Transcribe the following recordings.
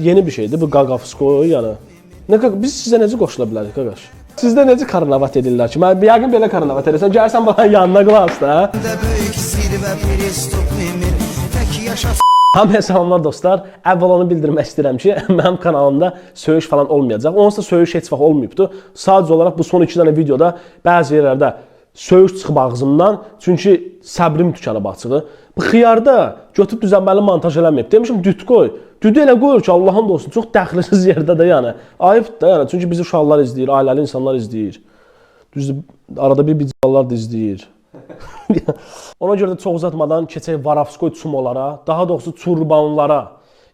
yeni bir şeydir bu qaqafskoy yəni. Nə qaq biz sizə necə qoşula bilərik qaqaş? Sizdə necə karnavat edirlər ki? Mən yəqin belə karnavat edirsən. Gəlsən bunların yanına qulaq da. de büyük zirve Pristop Emir Tek yaşa Hamıya salamlar dostlar. Əvvəl onu bildirmək istəyirəm ki, mənim kanalımda söyüş falan olmayacaq. Onsuz da söyüş heç vaxt olmayıbdı. Sadəcə olaraq bu son 2 dənə videoda bəzi yerlərdə söyüş çıxıb ağzımdan, çünki səbrim tükənib açığı. Bu xiyarda götüb düzənməli montaj eləməyib. Demişəm düt qoy. Düdü elə qoyur ki, Allahın da olsun, çox dəxlisiz yerdə də yəni. Ayıbdır da yəni, çünki bizi uşaqlar izləyir, ailəli insanlar izləyir. Düzdür, arada bir bicallar da izləyir. Ona görə də çox uzatmadan keçək Varavskoy çumolara, daha doğrusu çurbanlara.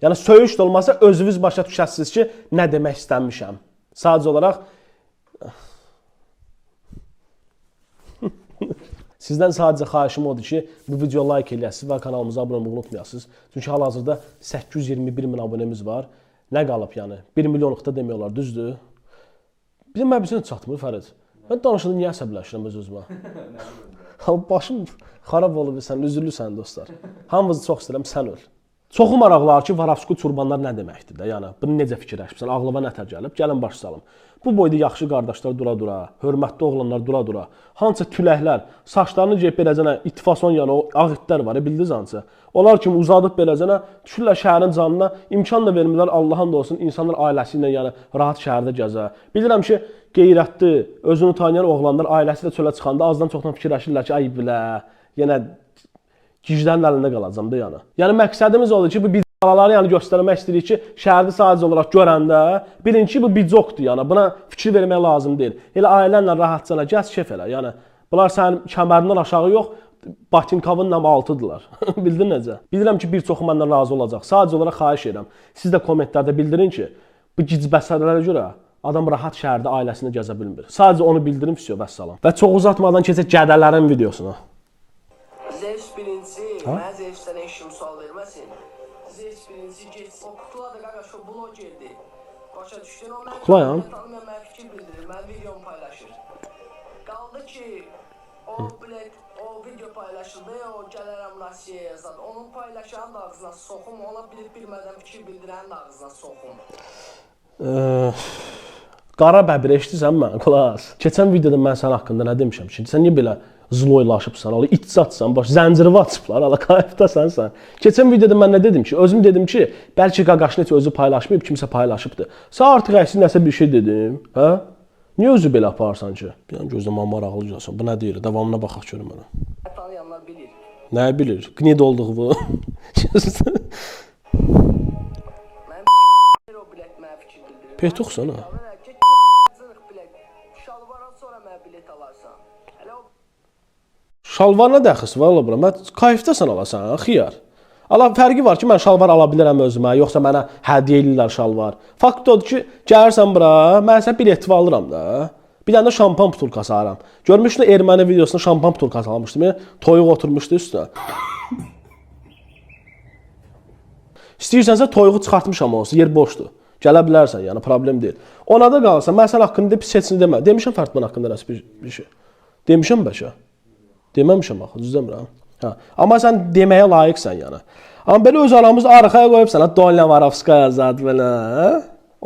Yəni söyüş də olmasa özünüz başa düşəsiniz ki, nə demək istəmişəm. Sadəcə olaraq Sizdən sadəcə xahişim odur ki, bu videoya like eləyəsiniz və kanalımıza abunə olmağı unutmayasınız. Çünki hal-hazırda 821 min abunəmiz var. Nə qalıb yəni? 1 milyonluqda demək olar, düzdür? Bizim məbizə çatmır Fərid. Mən danışanda niyə əsəbləşirəm öz özümə? Ha, Başım xarab olub sən, üzürlüsən dostlar. Hamınızı çox istəyirəm, sən öl. Çoxu maraqlar ki, Varavsku turbanlar nə deməkdir də? Yəni bunu necə fikirləşmisən? Ağlıma nətər gəlib? Gəlin baş salım. Bu boyda yaxşı qardaşlar dura-dura, hörmətli oğlanlar dura-dura, hansısa tüləklər, saçlarını geyib beləcənə ittifason yəni o ağ itlər var, e, bildiniz hansısa. Onlar kimi uzadıb beləcənə düşürlər şəhərin canına, imkan da vermirlər Allahın da olsun insanlar ailəsi ilə yəni rahat şəhərdə gəzə. Bilirəm ki, qeyrətli, özünü tanıyan oğlanlar ailəsi ilə çölə çıxanda azdan çoxdan fikirləşirlər ki, ay bilə, yenə giclərin əlində qalacam da yəni. Yəni məqsədimiz odur ki, bu bidalaları yəni göstərmək istəyirik ki, şəhərdə sadəcə olaraq görəndə bilin ki, bu bidzoqdur, yəni buna fikir vermək lazım deyil. Elə ailənlə rahatcana gəz kef elə. Yəni bunlar sənin kəmərindən aşağı yox, Batinkavın nəm altıdırlar. Bildin necə? Bilirəm ki, bir çoxu məndən razı olacaq. Sadəcə olaraq xahiş edirəm. Siz də kommentlərdə bildirin ki, bu gicbəsələrə görə adam rahat şəhərdə ailəsini gəzə bilmir. Sadəcə onu bildirin, vəsiyo, vəssalam. Və çox uzatmadan keçək gədələrin videosuna. Birinci, mən Zevsdən eşim sual verməsin. Birinci. O kukla da qardaş o blogerdi. Başa düşdün o mən Kukla ya? tanımayan mən fikir bildirir, mən videomu paylaşır. Qaldı ki o bilet o video paylaşıldı, o gələrəm Rusiyaya yazan. Onun paylaşanın da ağzına soxum, ona bilib bilmədən fikir bildirənin də ağzına soxum. Eee, Qara bəbir eşidirsən mən? Qulaq. Keçən videoda mən sənin haqqında nə demişəm ki, sən niyə belə zloylaşıbsan, ala itsatsan, baş zənciri açıblar, ala kayıfdasan sən. Keçən videoda mən nə dedim ki, özüm dedim ki, bəlkə Qaqaşın heç özü paylaşmayıb, kimsə paylaşıbdı. Sən artıq əksi nəsə bir şey dedim, hə? Niyə özü belə aparsan ki? Bir an gözləmə maraqlı gəlsin. Bu nə deyir? Davamına baxaq görüm mənə. Tanıyanlar bilir. Nə bilir? Qnid olduğu bu. Petuxsan ha. Şalvaran sonra mənə bilet alarsan. Hələ o Şalvarına dəxlis var ola bura. Mən kayıfdasan alasan, xiyar. Ala fərqi var ki, mən şalvar ala bilirəm özümə, yoxsa mənə hədiyyə eləyirlər şalvar. Fakt odur ki, gəlirsən bura, mən sənə bilet alıram da. Bir dənə də şampan butulkası alıram. Görmüşdün erməni videosunda şampan butulkası almışdım. Toyuq oturmuşdu üstünə. İstəyirsənsə toyuğu çıxartmışam olsun, yer boşdur. Gələ bilərsən, yəni problem deyil. Ona da qalsan, mən sən haqqında pis heç nə demə. Demişəm Fərtman haqqında nəsə bir, bir şey. Demişəm bəlkə. Deməmişəm axı, düz demirəm. Hə. Amma sən deməyə layiqsən yəni. Amma belə öz aramızda arxaya qoyubsan, ha Donya Varovskaya zad belə. hə?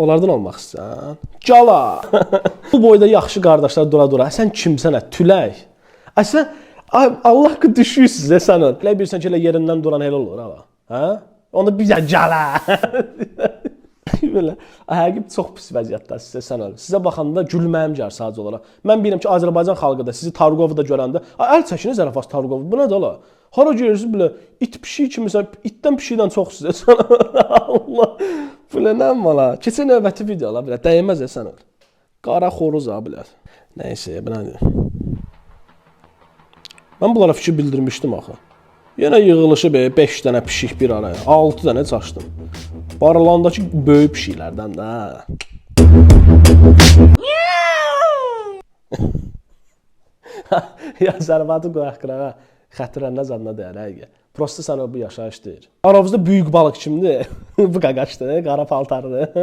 Onlardan olmaq istəyirsən. Cala. Bu boyda yaxşı qardaşlar dura-dura. Sən kimsən? hə? Tülək. Ay sən ay, Allah ki düşürsüz e sən. Elə bilirsən ki, elə yerindən duran elə olur ha. Hə? Onda bir də cala. belə həqiqət çox pis vəziyyətdəsiz sən öl. Sizə baxanda gülməyim gəlir sadəcə olaraq. Mən bilirəm ki, Azərbaycan xalqı da sizi Targovda görəndə, "Ay əl çəkiniz Ərəfas Targov. Bu nədir ola?" Hara görürsüz belə it pişik kimisən, itdən pişikdən çox sizə sən. Allah. Belə nə mala? Keçən növbəti videolar belə dəyməz sən öl. Qara xoruz ha belə. Nəysə, belə. Mən bunlara fikir bildirmişdim axı. Yenə yığılışı be 5 dənə pişik bir araya. 6 dənə çaşdım. Baralandakı böyük pişiklərdən də. ya zərbatı qoyaq qırağa. Xətirəndə zadına deyər həqiqə. Prosta sən o bu yaşayış deyir. Aramızda böyük balıq kimdir? bu qaqaşdır, qara paltardır.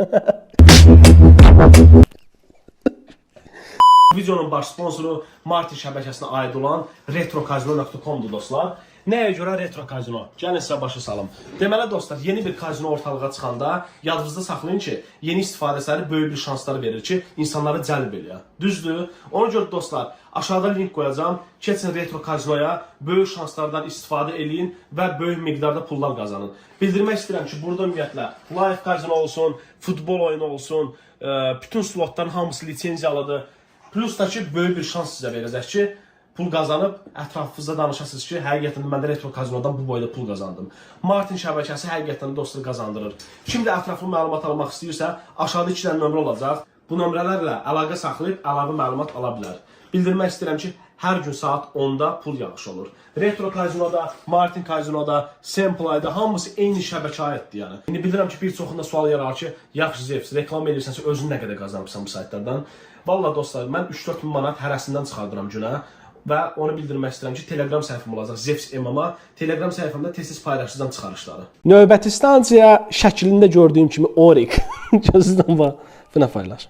Videonun baş sponsoru Martin şəbəkəsinə aid olan retrokazino.com-dur dostlar. Nəyə görə retro kazino? Gəlin sizə başa salım. Deməli dostlar, yeni bir kazino ortalığa çıxanda yadınızda saxlayın ki, yeni istifadəçiləri böyük bir şanslar verir ki, insanları cəlb eləyə. Düzdür? Ona görə dostlar, aşağıda link qoyacağam. Keçin retro kazinoya, böyük şanslardan istifadə eləyin və böyük miqdarda pullar qazanın. Bildirmək istəyirəm ki, burada ümumiyyətlə live kazino olsun, futbol oyunu olsun, e, bütün slotların hamısı lisenziyalıdır. Plus da ki, böyük bir şans sizə verəcək ki, pul qazanıb ətrafınızda danışasınız ki, həqiqətən mən də retro kazinodan bu boyda pul qazandım. Martin şəbəkəsi həqiqətən dostluq qazandırır. Kim də ətraflı məlumat almaq istəyirsə, aşağıda 2 dənə nömrə olacaq. Bu nömrələrlə əlaqə saxlayıb əlavə məlumat ala bilər. Bildirmək istəyirəm ki, hər gün saat 10-da pul yağışı olur. Retro kazinoda, Martin kazinoda, Semplayda hamısı eyni şəbəkə aiddir yəni. İndi bilirəm ki, bir çoxunda sual yaranar ki, yaxşı Zevs, reklam edirsənsə özün nə qədər qazanmısan bu saytlardan? Valla dostlar, mən 3-4 min manat hərəsindən çıxardıram günə və onu bildirmək istəyirəm ki, Telegram səhifəm olacaq Zevs MMA. Telegram səhifəmdə tez-tez paylaşacağam çıxarışları. Növbəti stansiya şəklində gördüyüm kimi Orik. Gözdən bax. Buna paylaş.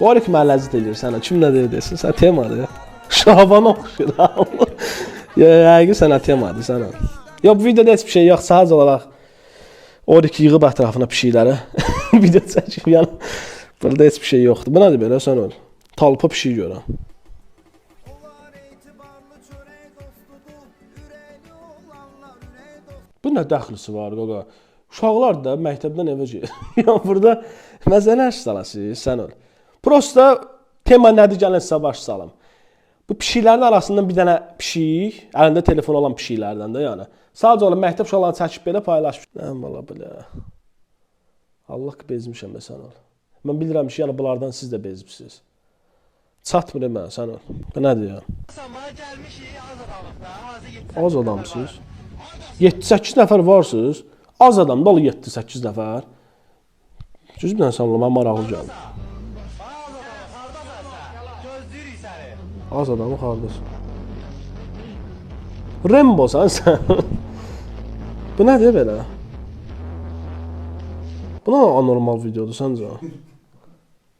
Orik mənə ləzzət eləyir sənə. Kim nə deyir desin? Sən temadır. Şaban oxşur. ya həqiqi sənə temadır sənə. Ya bu videoda heç bir şey yox, sadəcə olaraq Orik yığıb ətrafına pişikləri video çəkib yəni. Burada heç bir şey yoxdur. Bu nədir belə sən ol. Talpa pişik görəm. Bu nə dəxlisi var qaqa? Uşaqlar da məktəbdən evə gedir. burada məsələ əş salasınız, sən ol. Prosta tema nədir gəlin sizə baş salım. Bu pişiklərin arasından bir dənə pişik, əlində telefon olan pişiklərdən də yəni. Sadəcə olaraq məktəb uşaqlarını çəkib belə paylaşmış. Nə bala belə. Allah bezmişəm mən sən ol. Mən bilirəm ki, yəni bunlardan siz də bezmisiniz. Çatmır mən sən ol. Bu nədir ya? Az adamsınız. 7-8 nəfər varsınız. Az adam da 7-8 nəfər. Düz bir dənə sən ol, mən maraqlı gəldi. Az adamı xardasın. Rembo sən sən. Bu nədir belə? Bu nə anormal videodur səncə?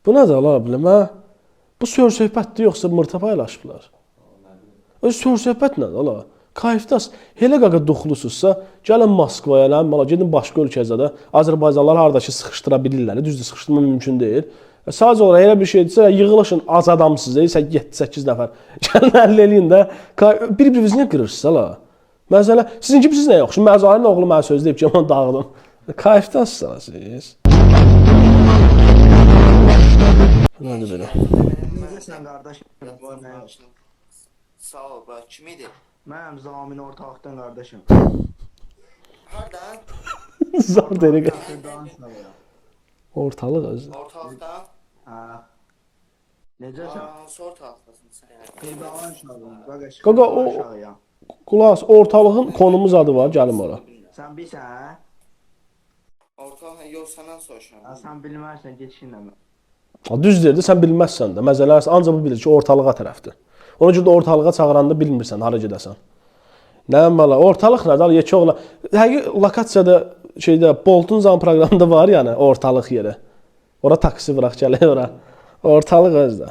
Bu nədir ala biləm hə? Bu sör söhbətdir yoxsa mırta paylaşıblar? Öz sör söhbət nədir ala? Kayfdas elə qaqa duxlusunuzsa, gəlin Moskvaya, lan, mala gedin başqa ölkədə də Azərbaycanlılar hardakı sıxışdıra bilirlər. Düzdür, sıxışdırma mümkün deyil. E, Sadəcə olaraq elə bir şeydirsə, yığılışın az adamsınız, 7-8 nəfər. Gəlin həll eləyin də. Bir-birinizi niyə qırırsınız ala? Məsələ, sizinki siz nəyə oxşur? Məzalinin oğlu mənə söz deyib ki, onu dağıdım. Kayfdansınız siz. Nədir belə? Necəsən qardaş? Sağ ol, bura kim idi? Mənim Zamin ortaqdan qardaşım. Hardan? Zor derik. Danışma. Ortalıq özü. Ortalıqdan? Hə. Necəsən? Hansı ortalıqdasın sən? Qeybalan. Qardaş. Qaqa, o-. Qulas, ortalığın konumuz adı var, gəlin ora. Sən bilsən? Ortalıq, yox, səndən soruşuram. Sən bilmərsən getişinlə. Ha, düz deyirdi, sən bilməzsən də. Məzələr ancaq bu bilir ki, ortalığa tərəfdir. Ona görə də ortalığa çağıranda bilmirsən hara gedəsən. Nə məla, ortalıq nədir? Yekə oğlan. Həqiqi lokasiyada şeydə Boltun zam proqramında var yəni ortalıq yeri. Ora taksi bıraq gələ ora. Ortalıq özdə.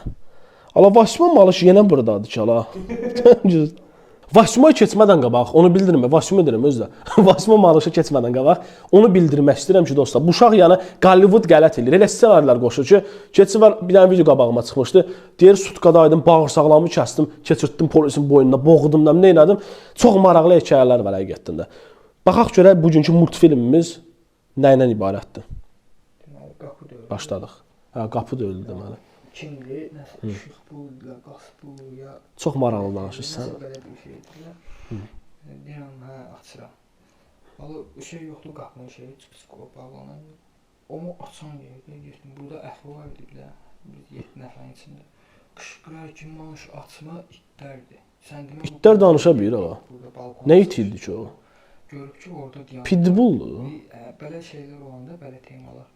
Ala Vasimo malış yenə burdadır ki, ala. Vasimoy keçmədən qabaq, onu bildirmə, Vasimo deyirəm özdə. Vasimo malışı keçmədən qabaq, onu bildirmək istəyirəm ki, dostlar, bu uşaq yəni Hollywood qələt eləyir. Elə ssenarilər qoşur ki, keçi var bir dənə video qabağıma çıxmışdı. Deyir, sutkadaydım, bağırsaqlarımı kəsdim, keçirtdim polisin boynuna, boğdum, nə nə elədim. Çox maraqlı hekayələr var həqiqətən də. Baxaq görək bugünkü multfilmimiz nə ilə ibarətdir. Deməli, qapı döyülür. Başladıq. Hə, qapı döyüldü deməli. Kimdir? Nəsə işıq bu, ya qaz bu, ya Çox maraqlı danışırsan. belə bir şeydir. Deyirəm, hə, açıram. Valla şey yoxdur qapının şeyi, o bağlanan. Onu açan yerdə getdim. Burada əhval var idi bilə. Biz 7 nəfərin içində. Qışqırar ki, manş açma itlərdir. Sən demə İtlər danışa bilir balkon. Nə it idi ki o? Görüb ki, orada dayanıb. Pitbulldur. Bir, ə, belə şeylər olanda belə temalar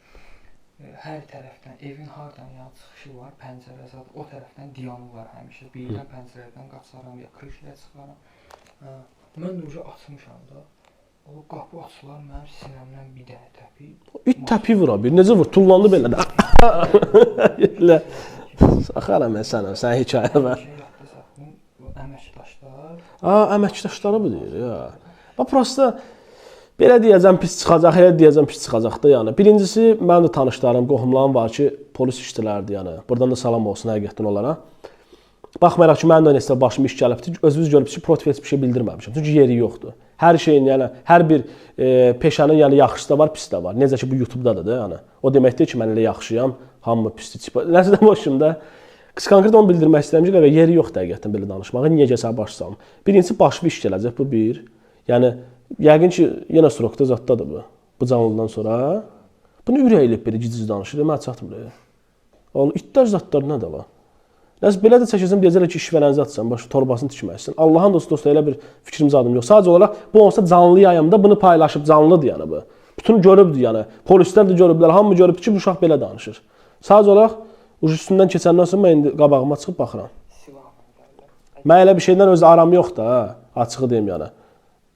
hər tərəfdən evin hardan yan çıxışı var, pəncərə zad o tərəfdən diyanı var həmişə. Birdən pəncərədən qaçaram ya krişlə çıxaram. Hə, mən də açmışam da. O qapı açılar mənim sinəmdən bir dənə təpi. İt təpi vura bir. Necə vur? Tullandı belə də. Elə. Saxaram mən sənə, sən hekayə yadda sax. Ha, əməkdaşları bu deyir ya. Və prosta belə deyəcəm pis çıxacaq, elə deyəcəm pis çıxacaq da yəni. Birincisi mənim də tanışlarım, qohumlarım var ki, polis işçilərdir yəni. Burdan da salam olsun həqiqətən onlara. Baxmayaraq ki, mənim də nəsə başım iş gəlibdi. Özünüz görürsünüz ki, protiv heç bir şey bildirməmişəm. Çünki yeri yoxdur. Hər şeyin, yəni hər bir e, peşənin yəni yaxşısı da var, pisi də var. Necə ki bu YouTube-dadır da, yəni. O demək deyil ki, mən elə yaxşıyam, hamı pisdir. Nəsə də başımda Qız konkret onu bildirmək istəyirəm ki, yeri yoxdur həqiqətən belə danışmağa. Niyə gəsə baş salım? Birincisi başlı iş gələcək bu bir. Yəni yəqin ki, yenə strokda zətdadır bu. Bu canlıdan sonra. Bunu ürəkləyib belə giciz danışır. Mən çatmır. Oğlum itlər zətlər nə də var? Nəsə belə də çəkəcəm deyəcəklər ki, işvərən zatsan, baş torbasını tikməlisən. Allahın dostu dostu elə bir fikrimiz adım yox. Sadəcə olaraq bu olsa canlı yayımda bunu paylaşıb canlıdır yəni bu. Bütün görübdür yəni. Polislər də görüblər, hamı görüb ki, bu uşaq belə danışır. Sadəcə olaraq üstündən keçəndən sonra mən indi qabağıma çıxıb baxıram. Mən elə bir şeydən öz aram yoxdur ha, açığı deyim yəni.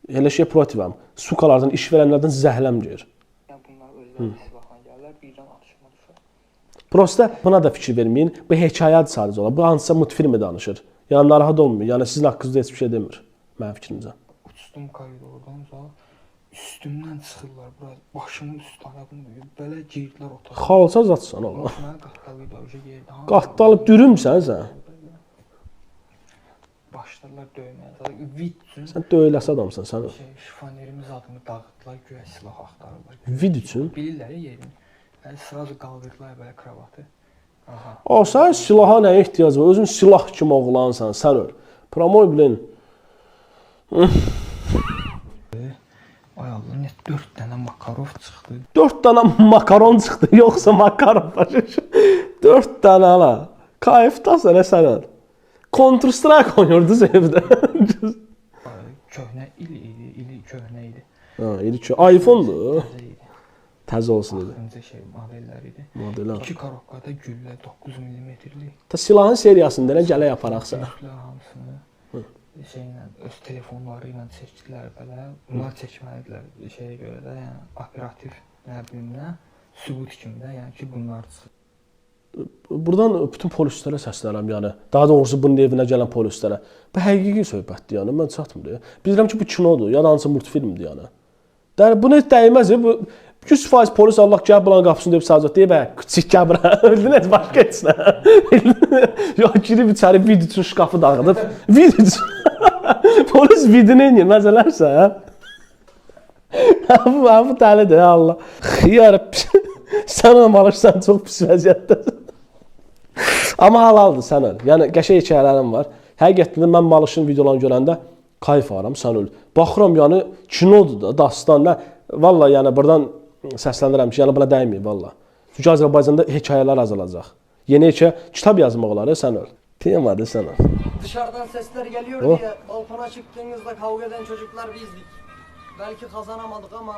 Elə şey protivəm. Sukalardan, iş verənlərdən zəhləm gəlir. Yəni bunlar özləri silahla gəlirlər, birdən atışma düşür. Prosta buna da fikir verməyin. Bu hekayədir sadəcə olaraq. Bu hansısa multfilmi danışır. Yəni narahat olmayın. Yəni sizin haqqınızda heç bir şey demir mənim fikrimcə. Uçdum koridordan sonra üstümdən çıxırlar bura. Başımın üstünə bunu belə girdilər otağa. Xalça zatsan oğlum. Da uca yerdə. hamı- Qatdalı dürümsən sən. Başladılar döyməyə. Vid üçün Sən döyləsə adamsan sən. şey, şifanerimiz adını dağıtdılar, güya silah axtarırlar. Vid üçün. Bilirlər yerini. Yəni sırası qaldırdılar belə kravatı. Aha. O sən silaha nə ehtiyac var? Özün silah kimi oğlansan, sən öl. Promoy bilin. Ay Allah, nə 4 dənə Makarov çıxdı. 4 dənə makaron çıxdı, yoxsa makaron başa düşün. 4 dənə ala. Kayıfdasan nə sən öl. Counter Strike oynayırdınız evdə. Ay, Köhnə il idi, ili köhnə idi. ha, iPhone-dur. Təzə idi. Təzə olsun idi. Axırıncı şey modellər idi. Modelə. 2 karokkada güllə 9 mm-lik. Ta silahın seriyasında nə gələ yaparaqsa. Sürücülər hamısını şeylə öz telefonları ilə çəkdilər belə. Bunlar çəkməlidirlər şeyə görə də, yəni operativ nə bilim nə sübut kimi də, yəni ki, bunlar çıxır. Buradan bütün polislərə səslənirəm, yəni daha doğrusu bunun evinə gələn polislərə. Bu həqiqi söhbətdir, yəni mən çatmır. Bilirəm ki, bu kinodur, ya da hansısa multfilmdir, yəni. Yəni buna heç dəyməz. ya, Bu 100% polis Allah gəl bulan qapısını deyib sadəcə deyib, hə, küçük gəl bura. Öldün heç başqa heç nə. ya girib içəri vid üçün şkafı dağıdıb, vid üçün. polis vidini edir, məzələrsə. Ha bu, ha, bu dəlidir, ya Allah. Xiyar. Sən onu alırsan çox pis vəziyyətdəsən. Amma halaldır sən öl. Yəni qəşəng hekayələrim var. Həqiqətən mən Malışın videolarını görəndə kayf alıram sən öl. Baxıram yəni kinodur da, dastan da. Valla yəni burdan səslənirəm ki, yəni buna dəyməyin valla. Çünki Azərbaycanda hekayələr azalacaq. Yeni hekayə kitab yazmaq olar, sən öl. Temadır sən öl. Dışarıdan sesler geliyor Oh. diye balkona çıktığınızda kavga eden çocuklar bizdik. Belki kazanamadık ama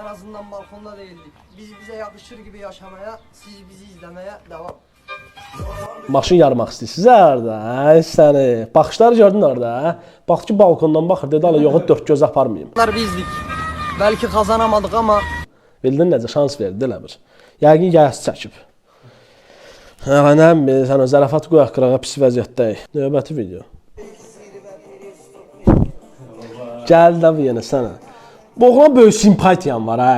en azından balkonda değildik. Biz bize yakışır gibi yaşamaya, siz bizi izlemeye devam. Maşın yarmaq istəyirsiniz orada. Ay səni. Baxışları gördün orada. hə? Bax ki balkondan baxır, dedi ala yox, dörd göz aparmayım. Çocuklar bizdik. Belki kazanamadık ama Bildin necə şans verdi elə bir. Yəqin yəs çəkib. Hə, nə bilim, sən o zarafat qoyaq qırağa pis vəziyyətdəyik. Növbəti video. Gəl də bu yenə sənə. Bu oğlan böyük simpatiyam var ha.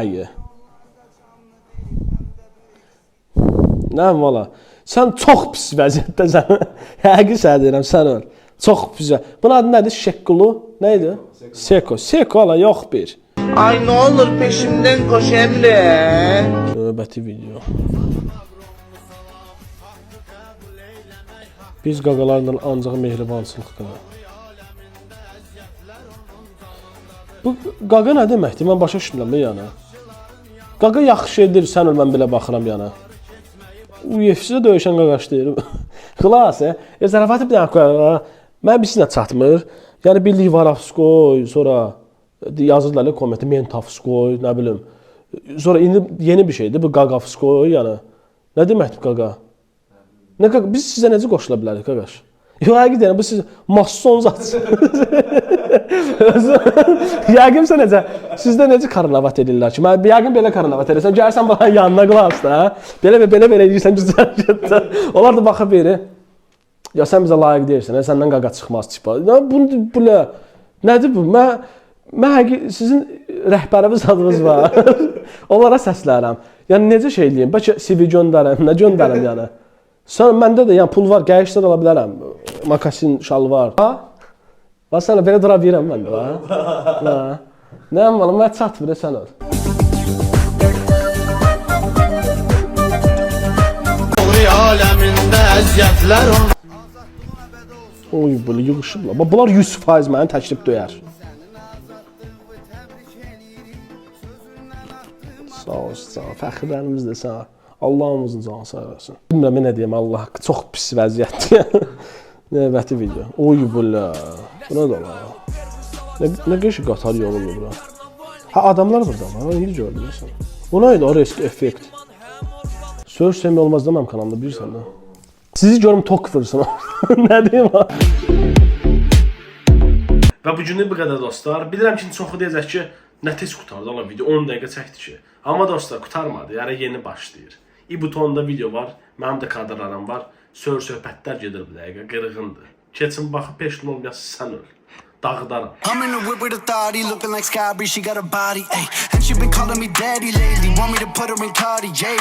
Nə valla. Sən çox pis vəziyyətdəsən. Həqiqi sənə deyirəm, sən öl. Çox pis. Bunun adı nədir? Şekkulu? Nə idi? Seko. Seko ala yox bir. Ay ne olur peşimden koş Emre. Növbəti video. Biz qaqalarla ancaq mehribançılıq qılır. Bu qaqa nə deməkdir? Mən başa düşmürəm yəni. Qaqa yaxşı edir, sən ol mən belə baxıram yəni. UFC-də döyüşən qaqaş deyirəm. Xülasə, e, zarafatı bir dənə qoyaq. Mən bilsinə çatmır. Yəni bir Livarovskoy, sonra yazırlar ya kommentə Mentavskoy, nə bilim. Sonra indi yeni bir şeydir bu Qaqavskoy, yəni. Nə deməkdir qaqa? Nə qaqa? Biz sizə necə qoşula bilərik qaqaş? Yox, həqiqətən bu siz mason zatsınız. Yəqin sən necə sizdə necə karnavat edirlər ki? Mən yəqin belə karnavat edirsən. Gəlsən balan yanına qulaq da. Belə belə belə edirsən getdə. Onlar da baxıb verir. Ya sən bizə layiq deyilsən, hə, səndən qaqa çıxmaz tipa. Bu bu nə? Nədir bu? Mən mən həqi- sizin rəhbərimiz adınız var. Onlara səslənirəm. Yəni necə şey eləyim? Bəlkə CV göndərəm, nə göndərəm yəni? Sən məndə də yəni pul var, gəyişlər ala bilərəm. Makasin, şalvar. Ha? Va sənə belə dura bilirəm mən də. Ha? Nə? Var? Mən çatmır sən ol. Oy belə yığışıblar. Bax bunlar 100% məni təklif döyər. Sağ ol, sağ ol. Fəxrlərimiz də sağ. Allahımızın canı sağ olsun. Bilmirəm nə deyim Allah, çox pis vəziyyətdir. Növbəti video. Oy belə. Bu nə də la? Nə nə qəşi qatar yolunu bura. Ha adamlar burada var. İndi gördüm sən. Bu nə idi? O risk effekt. Söz semi olmaz da mənim kanalımda bilirsən də. Sizi görüm tok vursun. nə deyim ha? Və bu günlük bu qədər dostlar. Bilirəm ki, çoxu deyəcək ki, nə tez qurtardı ala video 10 dəqiqə çəkdi ki. Amma dostlar qurtarmadı. Yəni yeni başlayır. İ butonunda video var. Mənim də kadrlarım var. Sör söhbətlər gedir bu dəqiqə. Qırğındır. Keçin baxıb 5 min olmayası sən öl. I'm in the whip with authority, looking like Sky she got a body, ayy. And she been calling me daddy lately, want me to put her in Cardi, J.